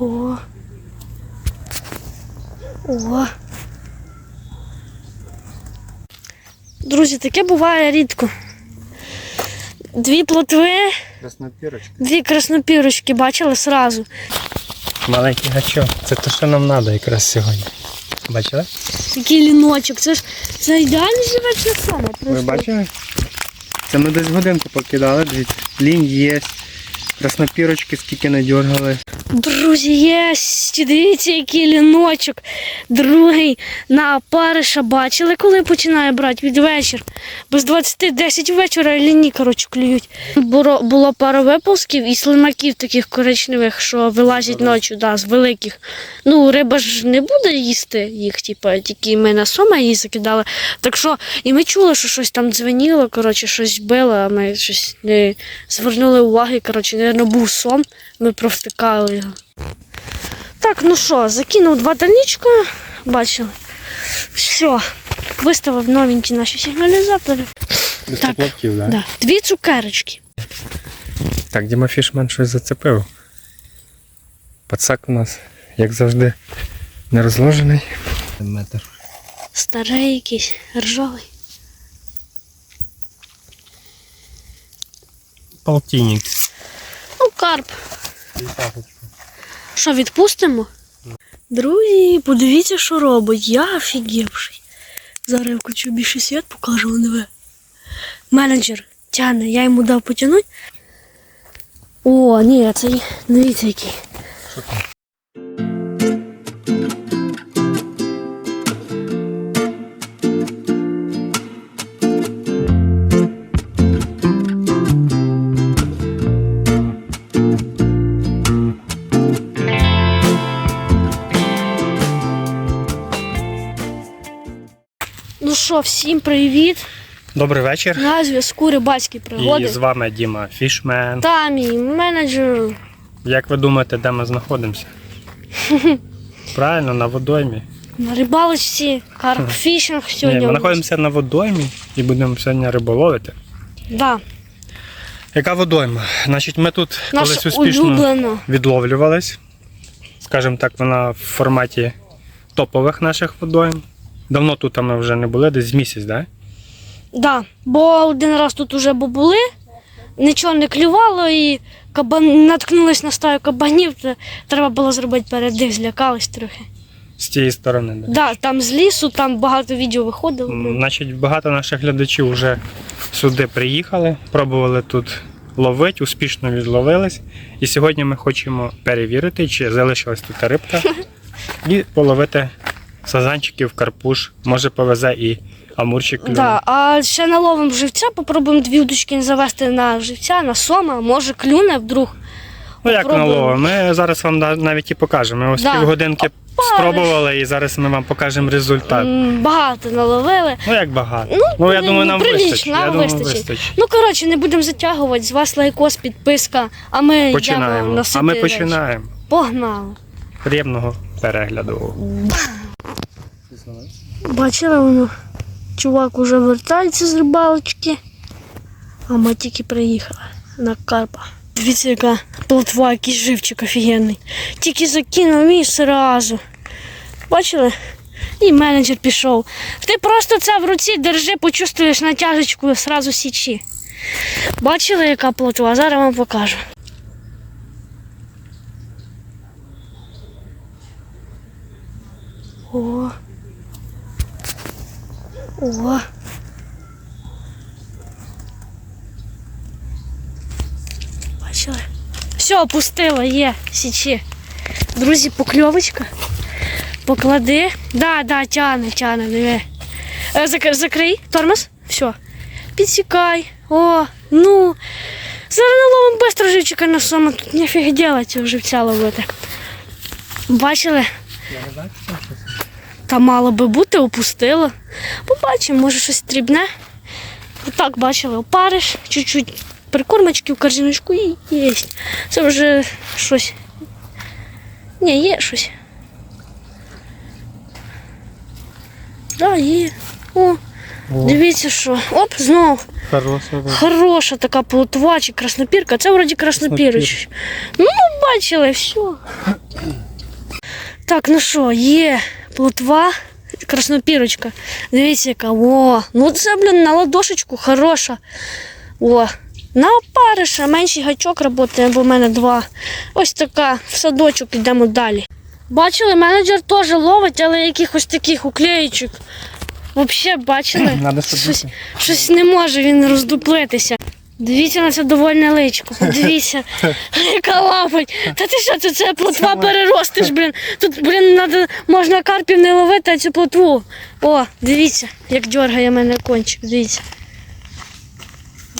О. О. Друзі, таке буває рідко. Дві плотви, Краснопірочка. дві краснопірочки бачили сразу. Маленький гачок. Це те, що нам треба якраз сьогодні. Бачили? Який ліночок. Це ж це ідеально живе саме. Ви бачили? Це ми десь годинку покидали, дивіться. Лінь є. Краснопірочки скільки надергали. Друзі, є, дивіться, який ліночок. Другий на опариша бачили, коли починає брати від вечір. Без 20-10 вечора ліні, коротше, клюють. Було, було пара виползків і слимаків таких коричневих, що вилазять ночі, да, з великих. Ну, риба ж не буде їсти їх, типу, тільки ми на сома її закидали. Так що, і ми чули, що щось там дзвеніло, коротше, щось било, а ми щось не звернули уваги. Коротше, не був сон, ми провтикали його. Так, ну що, закинув два дальничка, бачили. Все, виставив новенькі наші сигналізатори. Без Так. поплавків, да? Да. Дві цукерочки. Так, Діма Фішман щось зацепив. Пацак у нас, як завжди, не розложений. Метр. Старий якийсь, ржавий. Полтинник. Ну, карп. Що, відпустимо? Друзі, подивіться, що робить. Я офігівший. Зараз я включу більше світ, покажу вам. Менеджер тягне, я йому дав потягнути. О, ні, це дивіться який. Що там? Що, всім привіт. Добрий вечір. На зв'язку рибальські пригоди. І з вами Діма Фішмен. Та мій менеджер. Як ви думаєте, де ми знаходимося? Правильно, на водоймі. На рибалочці, карпфішинг Ні, ми знаходимося на водоймі і будемо сьогодні риболовити. Да. Яка водойма? Значить, ми тут колись успішно улюблена. відловлювались. Скажімо так, вона в форматі топових наших водойм. Давно тут ми вже не були, десь місяць, так? Да. Бо один раз тут бо були, нічого не клювало і кабан... наткнулись на стаю кабанів, то треба було зробити передих, злякались трохи. З тієї сторони. Да? Да, там з лісу, там багато відео виходило. Значить, багато наших глядачів вже сюди приїхали, пробували тут ловити, успішно відловились. І сьогодні ми хочемо перевірити, чи залишилась тут рибка, і половити сазанчиків, карпуш, може повезе і амурчик. клюне. Да, а ще наловимо живця, попробуємо дві удочки завести на живця, на сома, може клюне вдруг. Ну як Попробуємо. Ми зараз вам навіть і покажемо. Ми ось Да. півгодинки Опариш. спробували і зараз ми вам покажемо результат. М, Багато наловили. Ну як багато. Ну, я ну, думаю, нам прилично, вистачить. нам Я думаю, вистачить. вистачить. Ну коротше, не будемо затягувати. З вас лайкос, підписка, а ми йдемо Починаємо. носити А ми речі. починаємо. Погнали. Приємного перегляду. Бачили воно, чувак уже вертається з рибалочки, а ми тільки приїхали на Карпа. Дивіться, яка плотва, який живчик офігенний. Тільки закинув і сразу. Бачили? І менеджер пішов. Ти просто це в руці держи, почувствуєш натяжечку і сразу січі. Бачили, яка плотва? Зараз вам покажу. О. О. Бачили? Все, опустила, є, січі. Друзі, покльовочка. Поклади. Да, да, тяне, тяне, диви. Е, зак- закрий, тормоз. Все. Підсікай. О, ну. Зараз наловимо быстро живчика на сома. Тут нефіг делать живця ловити. Бачили? Та мало би бути, опустила. Побачимо, може щось дрібне. Так, бачили, опариш, чуть-чуть прикормочки в корзиночку і є. Це вже щось. Ні, є щось. Да, є. О, дивіться, що. Оп, знову. Хороша. Хороша така плотва чи краснопірка. Це вроді краснопірочка. Ну, бачили, все. Так, ну що, є плотва, краснопірочка. Дивіться, яка. О, ну це, блін, на ладошечку хороша. О, на опариша, менший гачок працює, бо в мене два. Ось така, в садочок йдемо далі. Бачили, менеджер теж ловить, але якихось таких уклеїчок. Взагалі, бачили? Надо Щось, щось не може він роздуплитися. Дивіться на це довольне личко. Подивіться, яка лапить. Та ти що, це, це плотва переростиш, блін. Тут, блін, надо, можна карпів не ловити, а цю плотву. О, дивіться, як дергає мене кончик. Дивіться.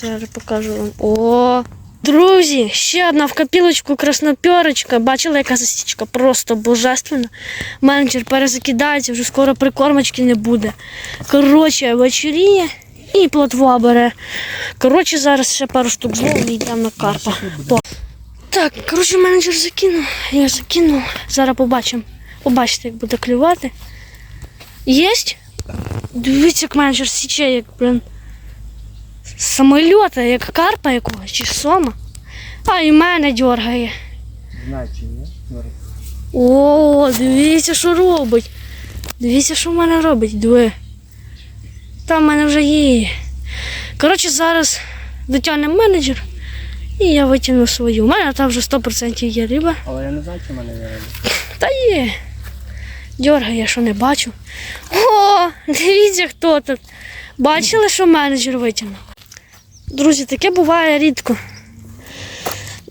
Зараз покажу вам. О, друзі, ще одна в копілочку краснопьорочка. Бачили, яка засічка? Просто божественна. Менеджер перезакидається, вже скоро прикормочки не буде. Коротше, вечоріє і плотва бере. Коротше, зараз ще пару штук зловлю і йдемо на карпа. Так, коротше, менеджер закинув. Я закинув. Зараз побачимо. Побачите, як буде клювати. Єсть? Дивіться, як менеджер січе, як, блін. Самольота, як карпа якогось чи сома. А і мене дергає. Знаю, ні? О, дивіться, що робить. Дивіться, що в мене робить. Диви. Там в мене вже є. Коротше, зараз дотягне менеджер. І я витягну свою. У мене там вже 100% є риба. Але я не знаю, чи в мене є риба. Та є. Дьоргає, що не бачу. О, дивіться, хто тут. Бачили, що менеджер витягнув? Друзі, таке буває рідко.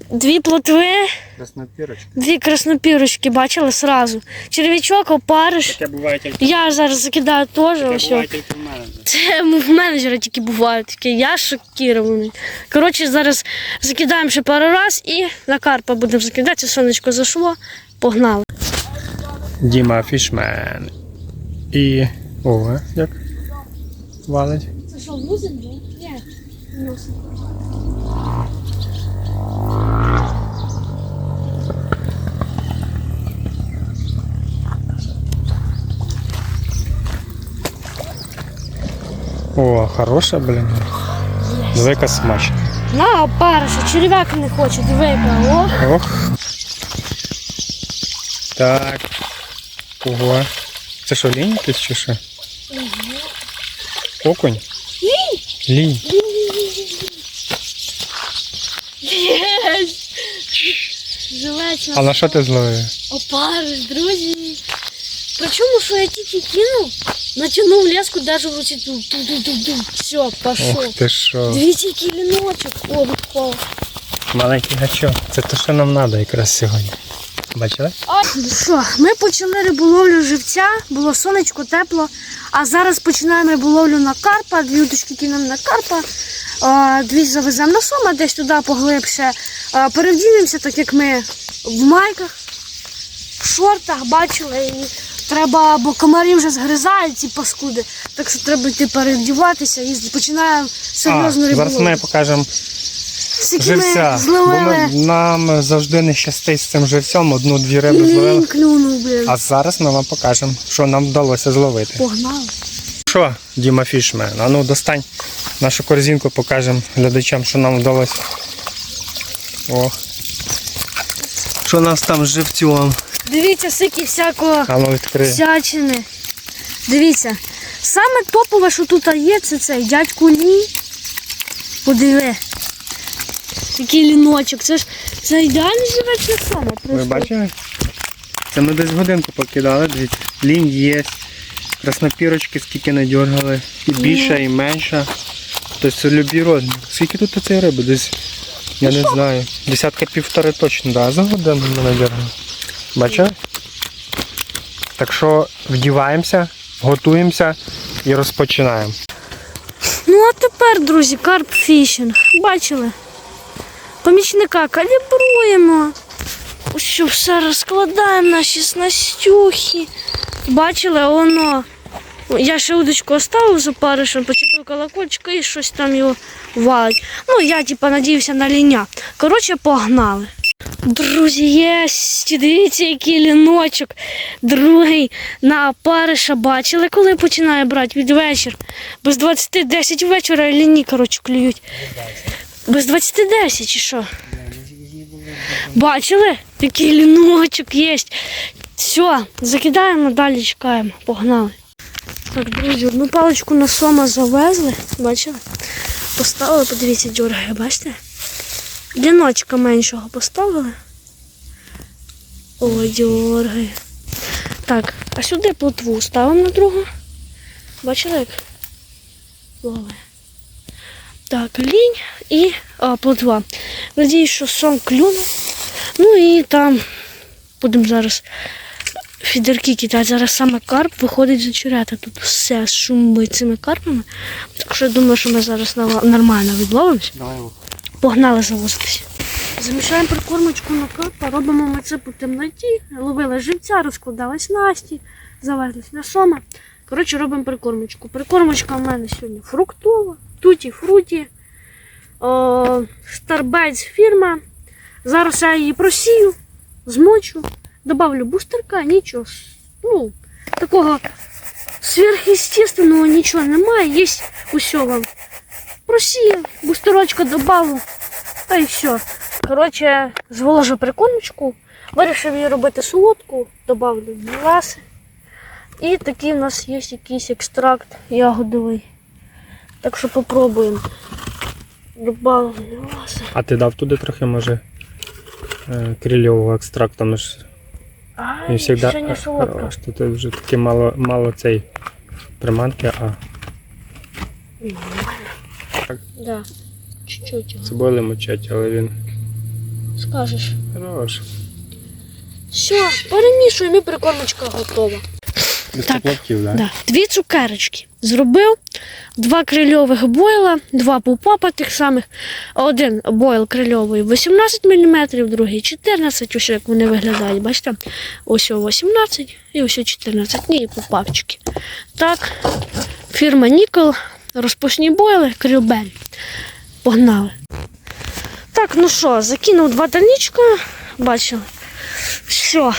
Дві плотви, Краснопірочка. дві краснопірочки бачили сразу. Черв'ячок, опариш. Таке буває тільки. Я зараз закидаю теж. Таке Ось. буває тільки в мене. Це в менеджера тільки буває таке. Я шокірований. Коротше, зараз закидаємо ще пару раз і на карпа будемо закидати. Сонечко зайшло, погнали. Діма Фішмен. І. Ого, як валить. Це що, лузить, Ні. О, хороша, блін. Велика смачна. На, опариша, черв'як не хоче, дивика. О, Ох. Так. Ого. Це що, лінь якийсь чи що? Окунь? Лінь. Лінь. Єс! Живець А на що ти зловив? опариш, друзі. Причому, що я тільки кинув, натягнув леску, даже в руці ту ту ту ту Все, Ох пішов. ти що. Дивіться, який ліночок. О, відпав. Маленький гачок. Це те, що нам треба якраз сьогодні. Бачили? Що, ми почали риболовлю живця, було сонечко, тепло. А зараз починаємо риболовлю на карпа, дві уточки кинемо на карпа, дві завеземо на сома, десь туди поглибше. Перевдінемося, так як ми в майках, в шортах бачили. І треба, бо комарі вже згризають ці паскуди. Так що треба йти перевдіватися і починаємо серйозну а, зараз ми покажемо живця. Бо ми, нам завжди не щастить з цим живцем. Одну-дві риби зловили. клюнув, блін. А зараз ми вам покажемо, що нам вдалося зловити. Погнали. Що, Діма Фішмен? А ну достань нашу корзинку, покажемо глядачам, що нам вдалося. О. Що у нас там з живцем? Дивіться, скільки всякого. А ну відкрий. Всячини. Дивіться, саме топове, що тут є, це цей дядьку Лі. Подиви. Який ліночок. Це ж це ідеальний живець на саме. Ви бачили? Це ми десь годинку покидали, дивіться. Лінь є. Краснопірочки скільки не дергали. І більша, і менша. Тобто любі розміри. Скільки тут цієї риби? Десь, я не знаю. Десятка півтори точно, да, за годину ми надергали. Бачили? Так що вдіваємося, готуємося і розпочинаємо. Ну а тепер, друзі, карп фішинг. Бачили? Помічника калібруємо. Що все розкладаємо наші снастюхи. Бачили, воно. Я ще удочку оставив за паришем, почепив колокольчика і щось там його валить. Ну, я типа надіявся на ліня. Коротше, погнали. Друзі, є, дивіться, який ліночок. Другий на опариша бачили, коли починає брати від вечір. Без 20-10 вечора ліні, коротше, клюють. Без 20-10 чи що? Бачили? Який ліночок є. Все, закидаємо, далі чекаємо. Погнали. Так, друзі, одну паличку на сома завезли. Бачили? Поставили, подивіться, дьоргає, бачите? Діночка меншого поставили. Ой, дьоргає. Так, а сюди плотву ставимо на другу. Бачили як? Ловить. Так, лінь і а, плотва. Надіюсь, що сом клюнув. Ну і там будемо зараз фідерки кидати. Зараз саме карп виходить з очерета. Тут все шумить цими карпами. Так що я думаю, що ми зараз нормально відловимось. Давай. Погнали завозитись. Замішаємо прикормочку на карпа, робимо ми це по темноті, ловили живця, розкладали снасті, завезлись на сома. Коротше, робимо прикормочку. Прикормочка в мене сьогодні фруктова, туті фруті, о, фірма. Зараз я її просію, змочу, добавлю бустерка, нічого. Ну, такого сверхъестественного нічого немає, є усього. Просію, бустерочка добавлю, та й все. Коротше, зволожу прикормочку, вирішив її робити солодку, добавлю міласи. І такий у нас є якийсь екстракт ягодовий. Так що попробуємо. Добавлю міласи. А ти дав туди трохи, може, е, крильового екстракту, ми ж Ай, не завжди. ще не солодка. Аж тут вже таке мало, мало цей приманки, а Да. Чуть-чуть його. цибули мочать, але він Скажеш. хорош. Все, перемішуємо і прикормочка готова. Без Так. поплавків, так? Да. Дві цукерочки. Зробив два крильових бойла, два пупапа тих самих. Один бойл крильовий 18 мм, другий 14, ось як вони виглядають. Бачите? Ось о 18 і ось 14. Ні, і пупапчики. Так, фірма Нікол, розпушні бойли, крильбель. Погнали. Так, ну що, закинув два дальничка, бачили. Все,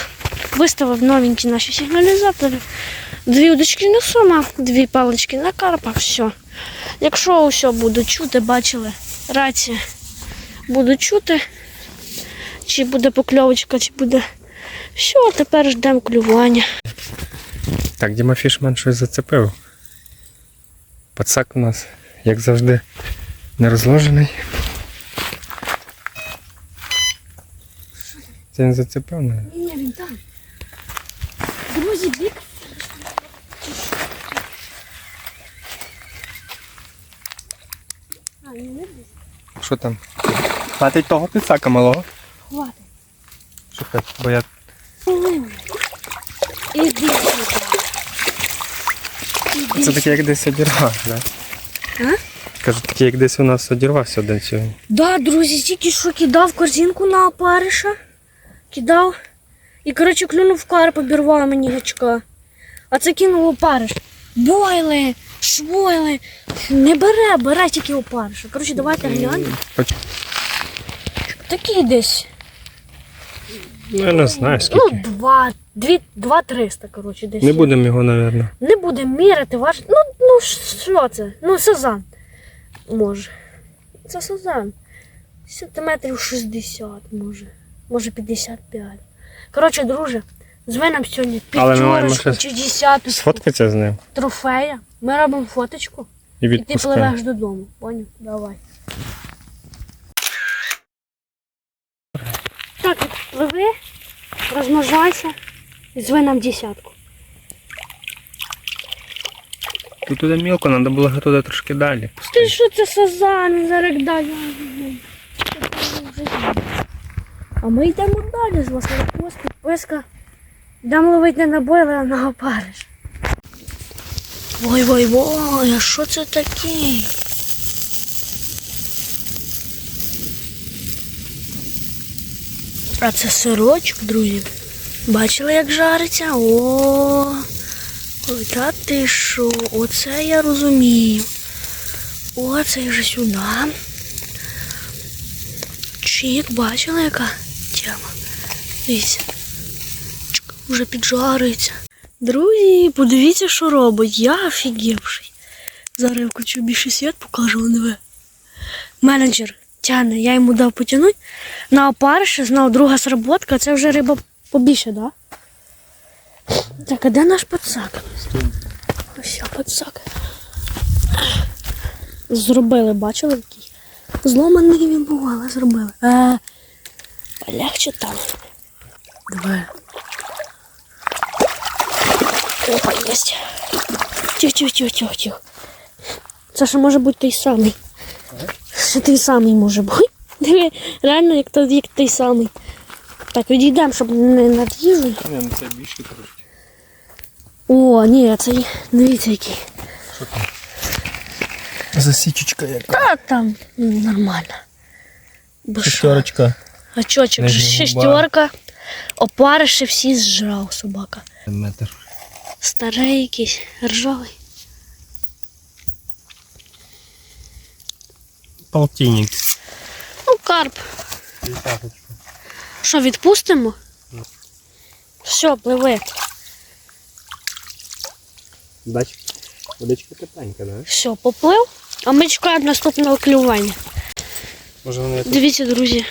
виставив новенькі наші сигналізатори. Дві удочки на сома, дві палички на карпа, все. Якщо все буду чути, бачили, рація буду чути, чи буде покльовочка, чи буде. Все, тепер ждемо клювання. Так, Діма Фішман щось зацепив. Пацак у нас, як завжди, не розложений. Це він зацепив, не? Ні, він там. Друзі, бік. А, не десь. Що там? Хватить того пацака малого? Хватить. Шукай, бо я Іди сюди. Це таке, як десь одірвав, так? А? Кажу, таке, як десь у нас одірвався один сьогодні. Да, друзі, тільки що кидав корзинку на опариша. Кидав. І, коротше, клюнув карп, обірвав мені гачка. А це кинув опариш. Бойли, швойли. Не бере, бере тільки опариша. Коротше, давайте глянемо. Такий десь. Ну, я не знаю Ну, скільки. два, дві, два триста, коротше, десь. Не будемо його, мабуть. Не будемо міряти, важ... Ну, ну що це? Ну, сазан. Може. Це сазан. Сантиметрів 60, може. Може 55. Коротше, друже, зве нам сьогодні п'ятерочку чи десяточку Сфоткатися з ним трофея. Ми робимо фоточку і і ти пливеш додому. Поняв? Давай. Так, пливи, розмножайся і зве нам десятку. Тут туди мілко, треба було туди трошки далі. Ти що це сазан зараз далі? А ми йдемо далі з вас пост, підписка. Йдемо ловити не на бойли, а на опариш. Ой, ой, ой, а що це таке? А це сирочок, друзі. Бачили, як жариться? О, та ти що? Оце я розумію. О, це вже сюди. Чик, бачила, яка тема. Дивіться. Чик, вже піджарюється. Друзі, подивіться, що робить. Я офігівший. Зараз я включу більше світ, покажу диви. Менеджер тягне, я йому дав потягнути. На опариша знав друга сработка, це вже риба побільше, так? Так, а де наш пацак? Ось пацак. Зробили, бачили який? Зломаний він був, але зробили. Е, полегче там. Давай. Опа, єсть. Тихо. Це ще може бути той самий. Ще той самий може бути. Диви, реально як, той- як той самий. Так, відійдемо, щоб не над'їжджали. Ні, ну це більше трошки. О, ні, це дивіться який. Засічечка яка. Та там нормально. Бо що? Шестерочка. Гачочок, шестерка. Опариші всі зжрав собака. Метр. Старий якийсь, ржавий. Полтинник. Ну, карп. Що, відпустимо? Все, пливи. Бач, водичка тепленька, да? Все, поплив. А ми чекаємо наступного клювання. Може вони Дивіться, друзі.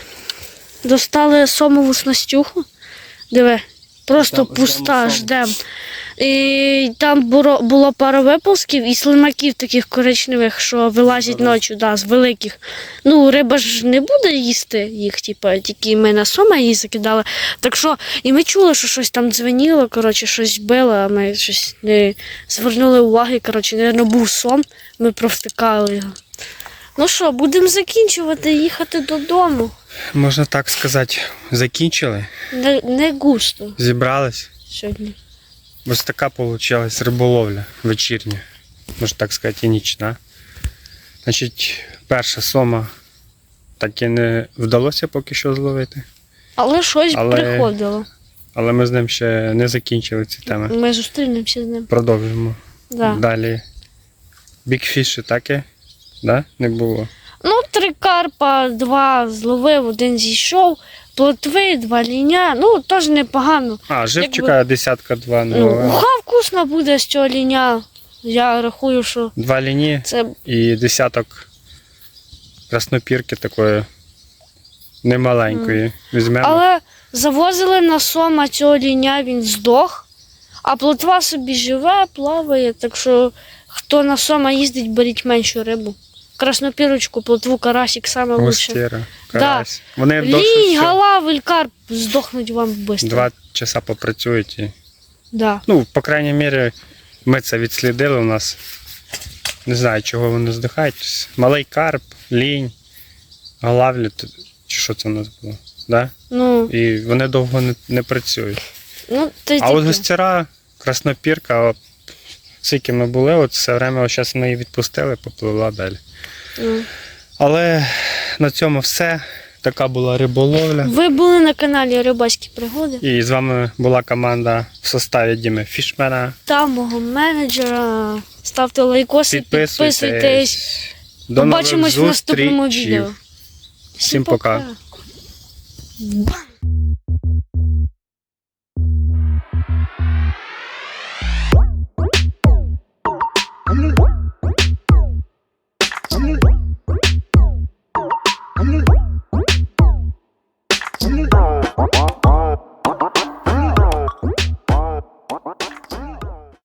Достали сомову снастюху. Диви, просто Ждем- пуста, ждемо ждем. І там було, було пара випусків і слимаків таких коричневих, що вилазять ночі, да, з великих. Ну, риба ж не буде їсти їх, типу, тільки ми на сома її закидали. Так що, і ми чули, що щось там дзвеніло, коротше, щось било, а ми щось не звернули уваги. Коротше, не був сон, ми провтикали його. Ну що, будемо закінчувати, їхати додому. Можна так сказати, закінчили, Не, не густо зібрались. сьогодні. Ось така вийшла риболовля вечірня, можна так сказати, і нічна. Значить, перша сома так і не вдалося поки що зловити, Але щось Але- приходило. але ми з ним ще не закінчили ці теми. Ми зустрінемося з ним. Продовжимо. Да. Далі. Бікфіші таке, да? Не було. Ну, три карпа, два зловив, один зійшов, плотви, два ліня. Ну, теж непогано. А, живчика Якби- десятка два не Ну, уха вкусна буде з цього ліня. Я рахую, що Два ліні це і десяток краснопірки такої немаленької. Візьмемо. Але завозили на сома цього ліня, він здох, а плотва собі живе, плаває. Так що хто на сома їздить, беріть меншу рибу. Краснопірочку, плотву, карасик саме лучше. Густєра, карась. Вони довше Лінь, всього галавель, карп здохнуть вам швидко. два часа попрацюють. І... Да. Ну, по крайній мірі, ми це відслідили у нас. Не знаю, чого вони здихають. Малий карп, лінь, галавлі, т- чи що це у нас було. Да? Ну, І вони довго не, не працюють. ну, ти А от тільки. гостяра, краснопірка, скільки ми були, от все время зараз ми її відпустили, попливла далі. Ну. Але на цьому все. Така була риболовля. Ви були на каналі Рибацькі пригоди. І з вами була команда в составі Діми Фішмена. Та мого менеджера. Ставте лайкоси, підписуйтесь. Підписуйтесь. До Побачимось в наступному відео. Всім пока. Бам!